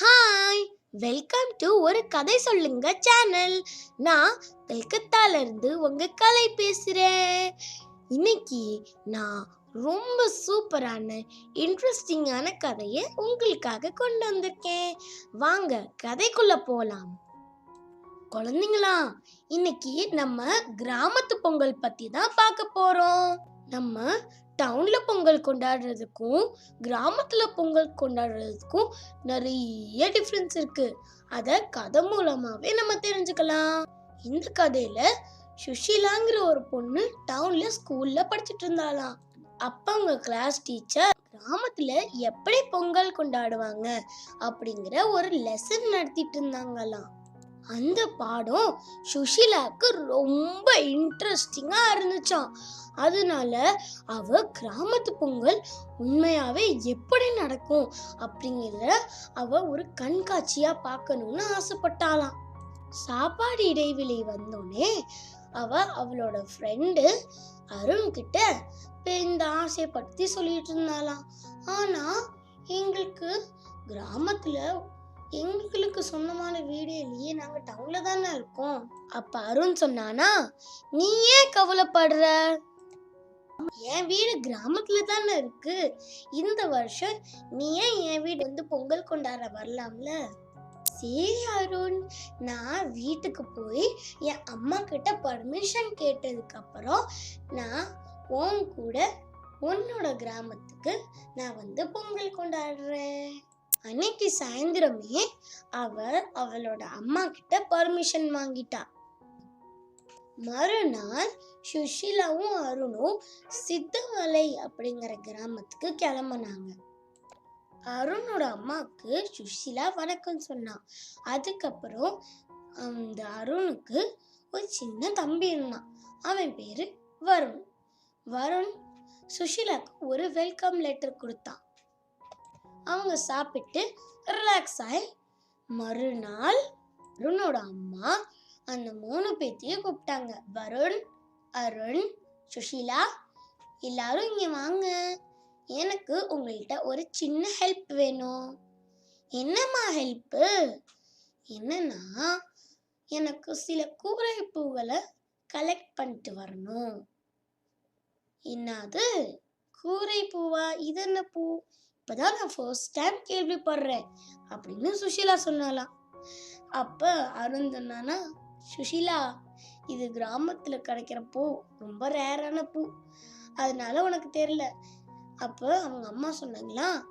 Hi welcome to ஒரு கதை சொல்லுங்க சேனல் நான் கல்கத்தால இருந்து உங்க கலை பேசுறேன். இன்னைக்கு நான் ரொம்ப சூப்பரான இன்ட்ரெஸ்டிங்கான கதையை உங்களுக்காக கொண்டு வந்திருக்கேன். வாங்க கதைக்குள்ள போலாம். குழந்தைங்களா? இன்னைக்கு நம்ம கிராமத்து பொங்கல் பத்தி தான் பார்க்க போறோம். நம்ம டவுன்ல பொங்கல் கொண்டாடுறதுக்கும் கிராமத்துல பொங்கல் கொண்டாடுறதுக்கும் நிறைய டிஃப்ரென்ஸ் இருக்கு. அத கதை மூலமாவே நம்ம தெரிஞ்சுக்கலாம். இந்த கதையில சுஷீலாங்கிற ஒரு பொண்ணு டவுன்ல ஸ்கூல்ல படிச்சிட்டு இருந்தாளாம். அப்ப அவங்க கிளாஸ் டீச்சர் கிராமத்துல எப்படி பொங்கல் கொண்டாடுவாங்க அப்படிங்கிற ஒரு லெசன் நடத்திட்டு இருந்தாங்களாம். அந்த பாடம் சுஷிலாக்கு ரொம்ப இன்ட்ரெஸ்டிங்காக இருந்துச்சான் அதனால அவ கிராமத்து பொங்கல் உண்மையாகவே எப்படி நடக்கும் அப்படிங்கிறத அவ ஒரு கண்காட்சியாக பார்க்கணும்னு ஆசைப்பட்டாளாம். சாப்பாடு இடைவெளி வந்தோடனே அவ அவளோட ஃப்ரெண்டு அருண் கிட்ட இந்த ஆசையை பற்றி சொல்லிட்டு இருந்தாளாம். ஆனால் எங்களுக்கு கிராமத்தில் எங்களுக்கு சொந்தமான வீடு இல்லையே நாங்க டவுன்ல தானே இருக்கோம். அப்ப அருண் சொன்னானா நீ ஏன் கவலைப்படுற? என் வீடு கிராமத்துல தானே இருக்கு. இந்த வருஷம் நீ ஏன் என் வீடு வந்து பொங்கல் கொண்டாட வரலாம்ல? சரி அருண் நான் வீட்டுக்கு போய் என் அம்மா கிட்ட பர்மிஷன் கேட்டதுக்கு அப்புறம் நான் உன் கூட உன்னோட கிராமத்துக்கு நான் வந்து பொங்கல் கொண்டாடுறேன். அன்னைக்கு சாயந்தரமே அவ அவளோட அம்மா கிட்ட பர்மிஷன் வாங்கிட்டா. மறுநாள் சுஷிலாவும் அருணும் சித்தமலை அப்படிங்கிற கிராமத்துக்கு கிளம்புனாங்க. அருணோட அம்மாவுக்கு சுஷிலா வணக்கம் சொன்னான். அதுக்கப்புறம் அந்த அருணுக்கு ஒரு சின்ன தம்பி இருந்தான். அவன் பேரு வருண். வருண் சுஷிலாக்கு ஒரு வெல்கம் லெட்டர் கொடுத்தான். அவங்க சாப்பிட்டு ரிலாக்ஸ் ஆகி மறுநாள் வருணோட அம்மா அந்த மூணு பேர்த்தையும் கூப்பிட்டாங்க. வருண் அருண் சுஷீலா எல்லாரும் இங்கே வாங்க. எனக்கு உங்கள்கிட்ட ஒரு சின்ன ஹெல்ப் வேணும். என்னம்மா ஹெல்ப்பு என்னன்னா எனக்கு சில கூரை பூகளை கலெக்ட் பண்ணிட்டு வரணும். என்னது? கூரை பூவா? இது என்ன பூ? இப்பதான் நான் ஃபர்ஸ்ட் டைம் கேள்விப்படுறேன் அப்படின்னு சுஷீலா சொன்னாலாம் அப்ப அருண் சொன்னானா சுஷீலா இது கிராமத்துல கிடைக்கிற பூ ரொம்ப ரேரான பூ. அதனால உனக்கு தெரியல. அப்போ அவங்க அம்மா சொன்னாங்களா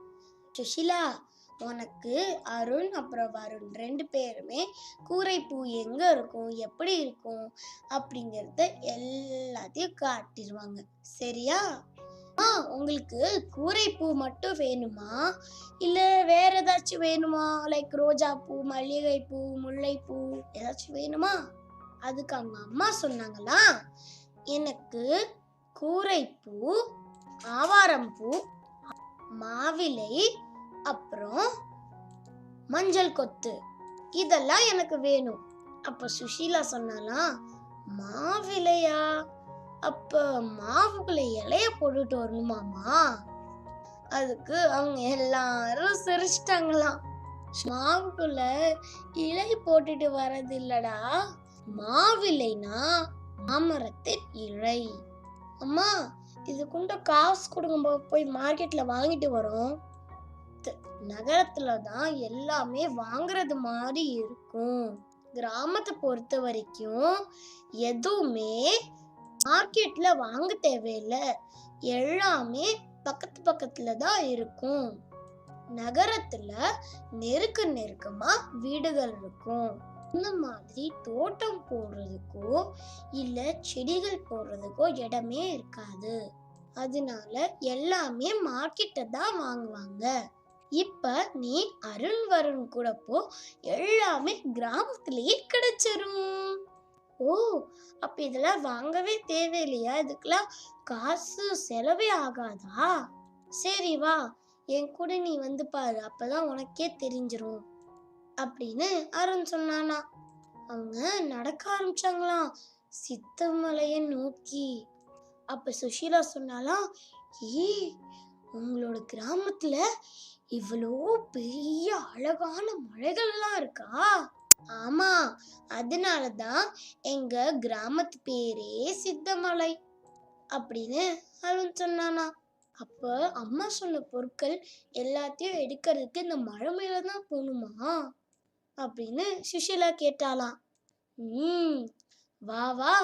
சுஷீலா உனக்கு அருண் அப்புறம் வருண் ரெண்டு பேருமே கூரைப்பூ எங்க இருக்கும் எப்படி இருக்கும்? அப்படிங்கிறத எல்லாத்தையும் காட்டிடுவாங்க. சரியா? ஆ உங்களுக்கு கூரைப்பூ மட்டும் வேணுமா? இல்லை வேற ஏதாச்சும் வேணுமா? லைக் ரோஜா பூ மல்லிகை பூ முல்லைப்பூ ஏதாச்சும் வேணுமா? அதுக்கு அவங்க அம்மா சொன்னாங்களா? எனக்கு கூரைப்பூ ஆவாரம் பூ மாவிலை அப்புறம் மஞ்சள் கொத்து. இதெல்லாம் எனக்கு வேணும். அப்ப சுஷீலா சொன்னாலாம் மாவிலையா அப்ப மாவுக்குள்ள இலைய போட்டுட்டு வரணுமாமா? அதுக்கு அவங்க எல்லாரும் சிரிச்சிட்டாங்களாம். மாவுக்குள்ள இலை போட்டுட்டு வர்றது இல்லடா. மாவில்லைனா மாமரத்தின் இலை. அம்மா இது காசு கொடுங்க போய் மார்க்கெட்ல வாங்கிட்டு வரோம். நகரத்தில் நகரத்துல தான் எல்லாமே வாங்குறது மாதிரி இருக்கும். கிராமத்தை பொறுத்த வரைக்கும் எதுவுமே மார்க்கெட்ல வாங்க தேவையில்ல. எல்லாமே பக்கத்து பக்கத்துல தான் இருக்கும். நகரத்துல நெருக்க நெருக்கமா வீடுகள் இருக்கும். இந்த மாதிரி தோட்டம் போடுறதுக்கோ இல்ல செடிகள் போடுறதுக்கோ இடமே இருக்காது. அதனால எல்லாமே மார்க்கெட்டை தான் வாங்குவாங்க. இப்ப நீ அருண் வருண் கூட போ எல்லாமே கிராமத்திலேயே கிடைச்சிரும். ஓ அப்ப இதெல்லாம் வாங்கவே தேவையில்லையா? இதுக்கெல்லாம் காசு செலவே ஆகாதா? சரி வா என் கூட நீ வந்து பாரு அப்பதான் உனக்கே தெரிஞ்சிரும் அப்படின்னு அருண் சொன்னானா. அவங்க நடக்க ஆரம்பிச்சாங்களாம் சித்தமலையை நோக்கி. அப்ப சுஷீலா சொன்னாலாம் ஏ உங்களோட கிராமத்துல இவ்வளோ பெரிய அழகான மலைகள்லாம் இருக்கா? ஆமா அதனால தான் எங்க கிராமத்து பேரே சித்தமலை அப்படின்னு அருண் சொன்னானா. அப்ப அம்மா சொன்ன பொருட்கள் எல்லாத்தையும் எடுக்கிறதுக்கு இந்த மழை மேல தான் போகணுமா? அப்படின்னு சுஷிலா கேட்டாலாம் ம் வா வா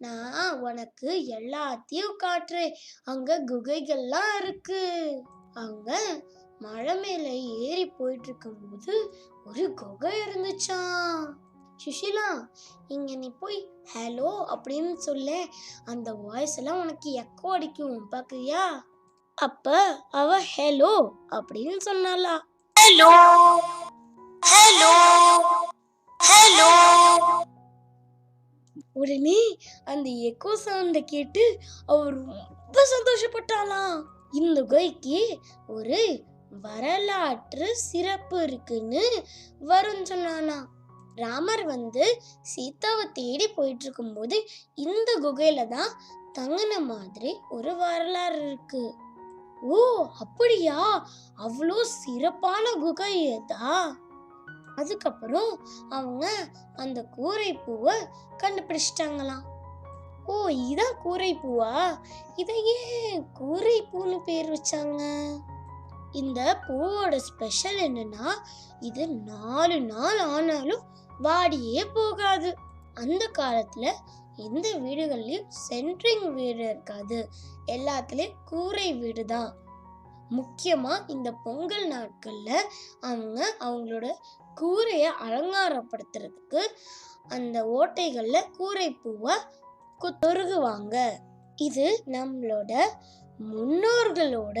நான் உனக்கு எல்லாத்தையும் காட்டுறேன். அங்க குகைகள்லாம் இருக்கு. அங்க மழை மேல ஏறி போயிட்டு இருக்கும்போது ஒரு குகை இருந்துச்சாம் சுஷீலா இங்க நீ போய் ஹலோ அப்படின்னு சொல்ல. அந்த வாய்ஸ் எல்லாம் உனக்கு எக்கோ அடிக்கும் பாக்குறியா அப்ப அவ ஹலோ அப்படின்னு சொன்னாலா ஹலோ ஹலோ ஹலோ உடனே அந்த எக்கோ சவுண்ட கேட்டு அவர் ரொம்ப சந்தோஷப்பட்டாளாம் இந்த குகைக்கு ஒரு வரலாற்று சிறப்பு இருக்குன்னு வருண் சொன்னானா. ராமர் வந்து சீதாவை தேடி போயிட்டு இருக்கும்போது இந்த குகையில தான் தங்கின மாதிரி ஒரு வரலாறு இருக்கு. ஓ அப்படியா? அவ்வளோ சிறப்பான குகை ஏதா? அதுக்கப்புறம் அவங்க அந்த கூரை பூவை கண்டுபிடிச்சிட்டாங்களாம். ஓ இதான் கூரை பூவா இதை ஏன் கூரை பூன்னு பேர் வச்சாங்க. இந்த பூவோட ஸ்பெஷல் என்னன்னா இது நாலு நாள் ஆனாலும் வாடியே போகாது. அந்த காலத்துல எந்த வீடுகள்லயும் சென்ட்ரிங் வீடு இருக்காது. எல்லாத்துலயும் கூரை வீடு தான் முக்கியமா இந்த பொங்கல் நாட்கள்ல அவங்க அவங்களோட கூரையை அலங்காரப்படுத்துறதுக்கு அந்த ஓட்டைகள்ல கூரை பூவை தொருகுவாங்க. இது நம்மளோட முன்னோர்களோட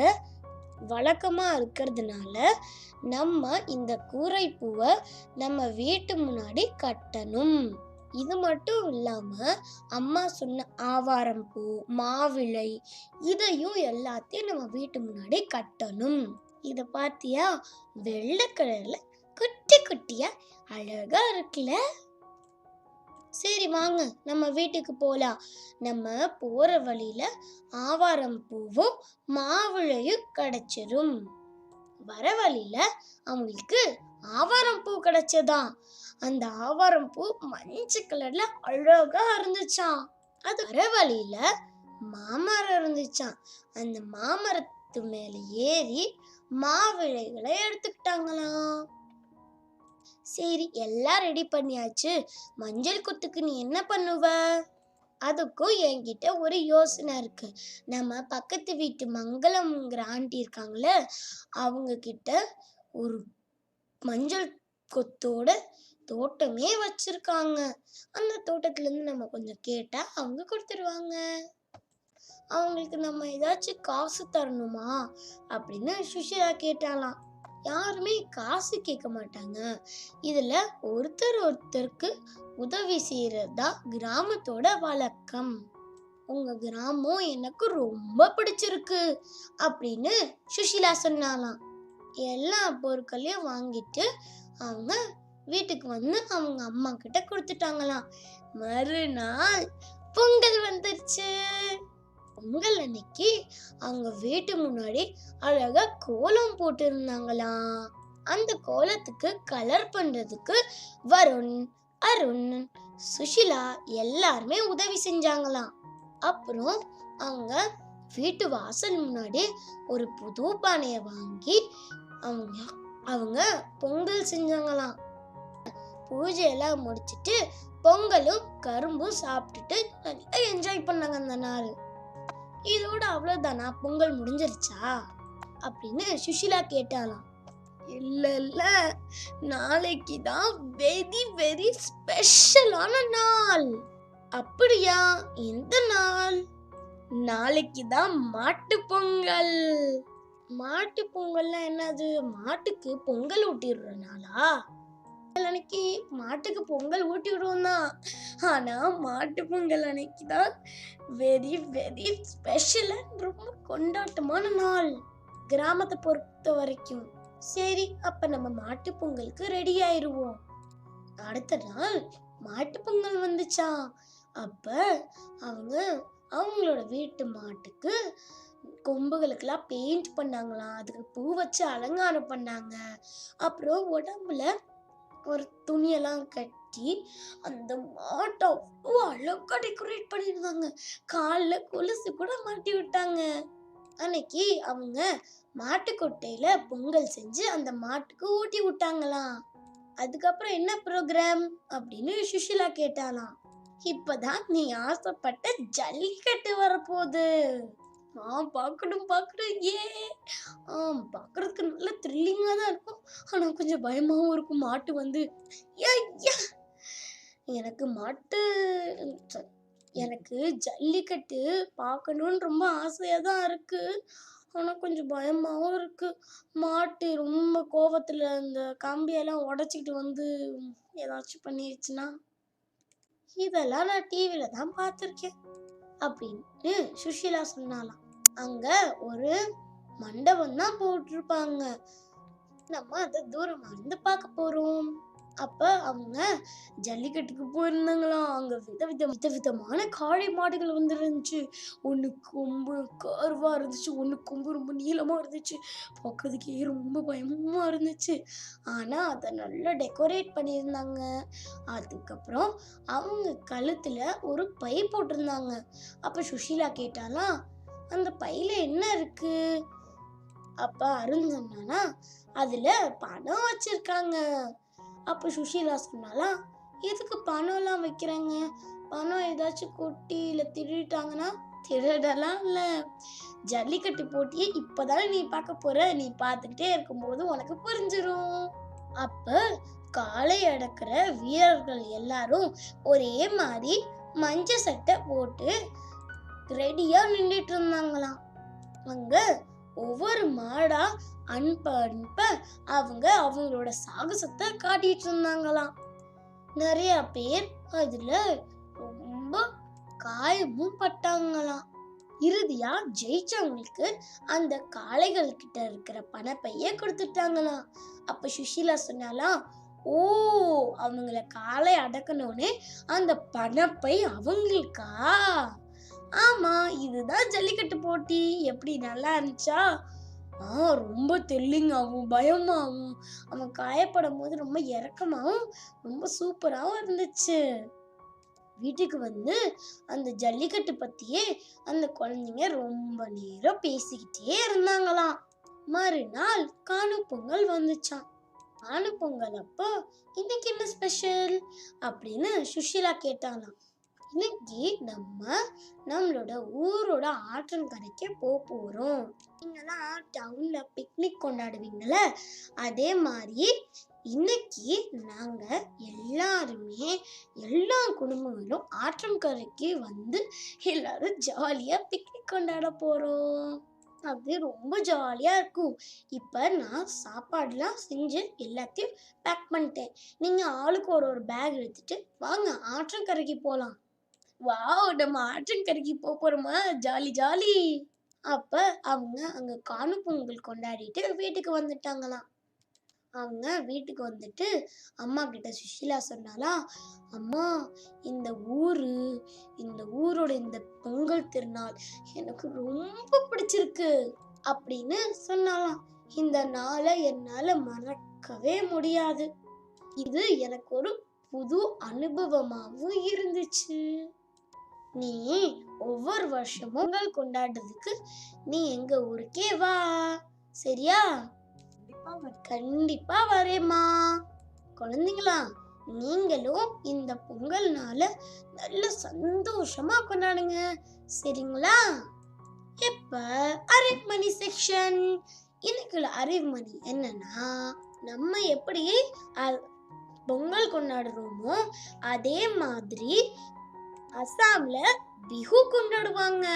வழக்கமாக இருக்கிறதுனால நம்ம இந்த கூரை பூவை நம்ம வீட்டு முன்னாடி கட்டணும். இது மட்டும் இல்லாமல் அம்மா சொன்ன ஆவாரம் பூ மாவிளை இதையும் எல்லாத்தையும் நம்ம வீட்டு முன்னாடி கட்டணும். இதை பார்த்தியா வெள்ளை கலரில் குட்டி குட்டியாக அழகாக இருக்குல்ல? சரி வாங்க நம்ம வீட்டுக்கு போகலாம் நம்ம போகிற வழியில ஆவாரம் பூவும் மாவிளையும் கிடச்சிரும். வர வழியில அவங்களுக்கு ஆவாரம் பூ கிடைச்சதாம். அந்த ஆவாரம் பூ மஞ்சள் கலரில் அழகா இருந்துச்சாம். அது வர வழியில மாமரம் இருந்துச்சாம். அந்த மாமரத்து மேலே ஏறி மாவிழைகளை எடுத்துக்கிட்டாங்களாம். சரி எல்லாம் ரெடி பண்ணியாச்சு. மஞ்சள் குத்துக்கு நீ என்ன பண்ணுவ? அதுக்கும் என்கிட்ட ஒரு யோசனை இருக்கு. நம்ம பக்கத்து வீட்டு மங்களம்ங்கிற ஆண்டி இருக்காங்களே அவங்க கிட்ட ஒரு மஞ்சள் கொத்தோட தோட்டமே வச்சிருக்காங்க. அந்த தோட்டத்துலேருந்து நம்ம கொஞ்சம் கேட்டால் அவங்க கொடுத்துருவாங்க. அவங்களுக்கு நம்ம ஏதாச்சும் காசு தரணுமா? அப்படின்னு சுஷிலா கேட்டாலாம் யாருமே காசு கேட்க மாட்டாங்க. இதுல ஒருத்தர் ஒருத்தருக்கு உதவி செய்யறதா கிராமத்தோட வழக்கம். உங்க கிராமம் எனக்கு ரொம்ப பிடிச்சிருக்கு அப்படின்னு சுஷிலா சொன்னாலாம். எல்லா பொருட்களையும் வாங்கிட்டு அவங்க வீட்டுக்கு வந்து அவங்க அம்மா கிட்ட கொடுத்துட்டாங்களாம். மறுநாள் பொங்கல் வந்துருச்சு. பொங்கல் அன்னைக்கு அவங்க வீட்டு முன்னாடி அழகா கோலம் போட்டு இருந்தாங்களாம் அந்த கோலத்துக்கு கலர் பண்றதுக்கு வருண் அருண் சுஷிலா எல்லாருமே உதவி செஞ்சாங்களாம் அப்புறம் அவங்க வீட்டு வாசல் முன்னாடி ஒரு புது பானையை வாங்கி அவங்க அவங்க பொங்கல் செஞ்சாங்களாம் பூஜையெல்லாம் முடிச்சிட்டு பொங்கலும் கரும்பும் சாப்பிட்டுட்டு நல்லா என்ஜாய் பண்ணாங்க அந்த நாள். இதோட அவ்வளோதானா பொங்கல் முடிஞ்சிருச்சா? அப்படின்னு சுஷிலா கேட்டாலாம் இல்ல இல்ல. நாளைக்கு தான் வெரி வெரி ஸ்பெஷலான நாள். அப்படியா? எந்த நாள்? நாளைக்கு தான் மாட்டு பொங்கல். மாட்டு பொங்கல்னா என்னது? மாட்டுக்கு பொங்கல் ஊட்டிடுற நாளா? அன்னைக்கு மாட்டுக்கு பொங்கல் ஊட்டி விடுவோம் தான் ஆனா மாட்டு பொங்கல் அன்னைக்கு தான் வெரி வெரி ஸ்பெஷல் ரொம்ப கொண்டாட்டமான நாள். கிராமத்தை பொறுத்த வரைக்கும். சரி அப்ப நம்ம மாட்டு பொங்கலுக்கு ரெடி ஆயிடுவோம் அடுத்த நாள் மாட்டு பொங்கல் வந்துச்சா? அப்ப அவங்க அவங்களோட வீட்டு மாட்டுக்கு கொம்புகளுக்கெல்லாம் பெயிண்ட் பண்ணாங்களாம். அதுக்கு பூ வச்சு அலங்காரம் பண்ணாங்க. அப்புறம் உடம்புல ஒரு துணியெல்லாம் கட்டி அந்த மாட்டை அவ்வளோ அழகா டெக்கரேட் பண்ணியிருந்தாங்க காலில் கொலுசு கூட மாட்டி விட்டாங்க. அன்னைக்கு அவங்க மாட்டுக்கொட்டையில பொங்கல் செஞ்சு அந்த மாட்டுக்கு ஊட்டி விட்டாங்களாம். அதுக்கப்புறம் என்ன ப்ரோக்ராம் அப்படின்னு சுஷிலா கேட்டாலாம் இப்பதான் நீ ஆசைப்பட்ட ஜல்லிக்கட்டு வரப்போகுது. ஆ பார்க்கணும் பார்க்கணும் ஏ. ஆ பார்க்குறதுக்கு நல்ல த்ரில்லிங்காக தான் இருக்கும். ஆனால் கொஞ்சம் பயமாகவும் இருக்கும். மாட்டு வந்து ஐயா எனக்கு மாட்டு ச- எனக்கு ஜல்லிக்கட்டு பார்க்கணுன்னு ரொம்ப ஆசையாக தான் இருக்குது ஆனால் கொஞ்சம் பயமாகவும் இருக்குது மாட்டு ரொம்ப கோபத்தில் அந்த கம்பியெல்லாம் உடச்சிக்கிட்டு வந்து ஏதாச்சும் பண்ணிடுச்சுன்னா இதெல்லாம் நான் டிவியில் தான் பார்த்துருக்கேன். அப்படின்னு சுஷீலா சொன்னாலாம் அங்க ஒரு மண்டபம் தான் போட்டிருப்பாங்க. நம்ம அதை தூரமா இருந்து பார்க்க போறோம். அப்ப அவங்க ஜல்லிக்கட்டுக்கு போயிருந்தாங்களாம். அங்க வித்த விதமான காளை மாடுகள் வந்து இருந்துச்சு ஒண்ணு கொம்பு கருவா இருந்துச்சு. ஒண்ணு கொம்பு ரொம்ப நீளமா இருந்துச்சு. பார்க்கறதுக்கே ரொம்ப பயமா இருந்துச்சு. ஆனா அதை நல்லா டெக்கரேட் பண்ணியிருந்தாங்க. அதுக்கப்புறம் அவங்க கழுத்துல ஒரு பை போட்டிருந்தாங்க. அப்ப சுஷீலா கேட்டாலாம் அந்த பையில என்ன இருக்கு? அப்ப அருண் சொன்னானா அதுல பணம் வச்சிருக்காங்க. அப்ப சுஷீலா சொன்னாலாம் எதுக்கு பணம்லாம் வைக்கிறாங்க? பணம் ஏதாச்சும் கொட்டி இல்ல திருடிட்டாங்கன்னா திருடலாம் இல்ல. ஜல்லிக்கட்டு போட்டியே இப்பதானே நீ பார்க்க போற? நீ பார்த்துக்கிட்டே இருக்கும்போது உனக்கு புரிஞ்சிரும். அப்ப காளை அடக்கிற வீரர்கள் எல்லாரும் ஒரே மாதிரி மஞ்ச சட்டை போட்டு ரெடியா நின்றுட்டு இருந்தாங்களாம் அங்க ஒவ்வொரு மாடா அன்ப அன்ப அவங்க அவங்களோட சாகசத்தை காட்டிட்டு இருந்தாங்களாம் நிறைய பேர் அதுல ரொம்ப காயமும் பட்டாங்களாம். இறுதியா ஜெயிச்சவங்களுக்கு அந்த காளைகள் கிட்ட இருக்கிற பணப்பைய கொடுத்துட்டாங்களாம். அப்ப சுஷீலா சொன்னாலாம் ஓ அவங்கள காலை அடக்கணும்னு அந்த பணப்பை அவங்களுக்கா? ஆமா இதுதான் ஜல்லிக்கட்டு போட்டி. எப்படி நல்லா இருந்துச்சா? ஆ ரொம்ப தெல்லிங்காகவும் பயமாகவும் அவன் காயப்படும் போது ரொம்ப இறக்கமாகவும் ரொம்ப சூப்பராகவும் இருந்துச்சு. வீட்டுக்கு வந்து அந்த ஜல்லிக்கட்டு பத்தியே அந்த குழந்தைங்க ரொம்ப நேரம் பேசிக்கிட்டே இருந்தாங்களாம். மறுநாள் காணு பொங்கல் வந்துச்சான் காணு பொங்கல் அப்போ இன்னைக்கு என்ன ஸ்பெஷல் அப்படின்னு சுஷீலா கேட்டாங்களாம் இன்னைக்கு நம்ம நம்மளோட ஊரோட ஆற்றங்கரைக்கு போக போகிறோம் நீங்களாம் டவுனில் பிக்னிக் கொண்டாடுவீங்கள்ல அதே மாதிரி இன்னைக்கு நாங்கள் எல்லாருமே எல்லா குடும்பங்களும் ஆற்றங்கரைக்கு வந்து எல்லாரும் ஜாலியாக பிக்னிக் கொண்டாட போகிறோம் அது ரொம்ப ஜாலியாக இருக்கும். இப்போ நான் சாப்பாடுலாம் செஞ்சு எல்லாத்தையும் பேக் பண்ணிட்டேன். நீங்கள் ஆளுக்கு ஒரு ஒரு பேக் எடுத்துகிட்டு வாங்க ஆற்றங்கரைக்கு போகலாம் வாவ் நம்ம ஆற்றங்கரைக்கு போக போறோமா? Jolly jolly. அப்ப அவங்க அங்க காணும் பொங்கல் கொண்டாடிட்டு வீட்டுக்கு வந்துட்டாங்களாம். அவங்க வீட்டுக்கு வந்துட்டு அம்மா கிட்ட சுஷீலா சொன்னாலாம் அம்மா இந்த ஊரு இந்த ஊரோட இந்த பொங்கல் திருநாள் எனக்கு ரொம்ப பிடிச்சிருக்கு அப்படின்னு சொன்னாலாம் இந்த நாளை என்னால மறக்கவே முடியாது. இது எனக்கு ஒரு புது அனுபவமாகவும் இருந்துச்சு. நீ ஒவ்வொரு வருஷமும் பொங்கல் கொண்டாடுறதுக்கு நீ எங்க ஊருக்கே வா. சரியா? கண்டிப்பா வரேம்மா. குழந்தைங்களா நீங்களும் இந்த பொங்கல்னால நல்ல சந்தோஷமா கொண்டாடுங்க. சரிங்களா? இப்ப அறிவுமணி செக்ஷன் இன்னைக்குள்ள அறிவுமணி என்னன்னா நம்ம எப்படி பொங்கல் கொண்டாடுறோமோ அதே மாதிரி அசாம்ல பிஹு கொண்டாடுவாங்க.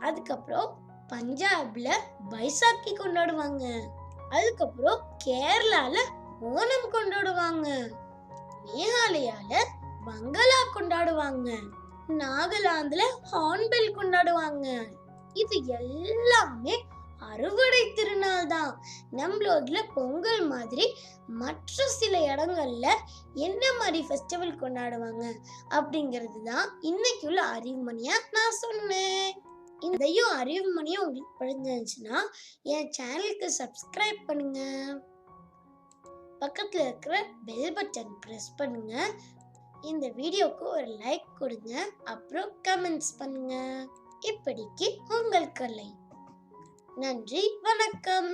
அதுக்கப்புறம் பஞ்சாப்ல பைசாக்கி கொண்டாடுவாங்க. அதுக்கப்புறம் கேரளால ஓணம் கொண்டாடுவாங்க. மேகாலயால பங்களா கொண்டாடுவாங்க. நாகாலாந்துல ஹார்ன்பில் கொண்டாடுவாங்க. இது எல்லாமே அறுவடை திருநாள் தான். நம்மளோட பொங்கல் மாதிரி மற்ற சில இடங்கள்ல என்ன மாதிரி ஃபெஸ்டிவல் கொண்டாடுவாங்க அப்படிங்கிறது தான் இன்னைக்கு உள்ள அறிவுமணியா நான் சொன்னேன். இதையும் அறிவுமணியும் உங்களுக்கு பிடிச்சிருந்துச்சுன்னா என் சேனலுக்கு சப்ஸ்கிரைப் பண்ணுங்க. பக்கத்தில் இருக்கிற பெல் பட்டன் ப்ரெஸ் பண்ணுங்க. இந்த வீடியோக்கு ஒரு லைக் கொடுங்க. அப்புறம் கமெண்ட்ஸ் பண்ணுங்க. இப்படிக்கு உங்கள் கலை. நன்றி வணக்கம்.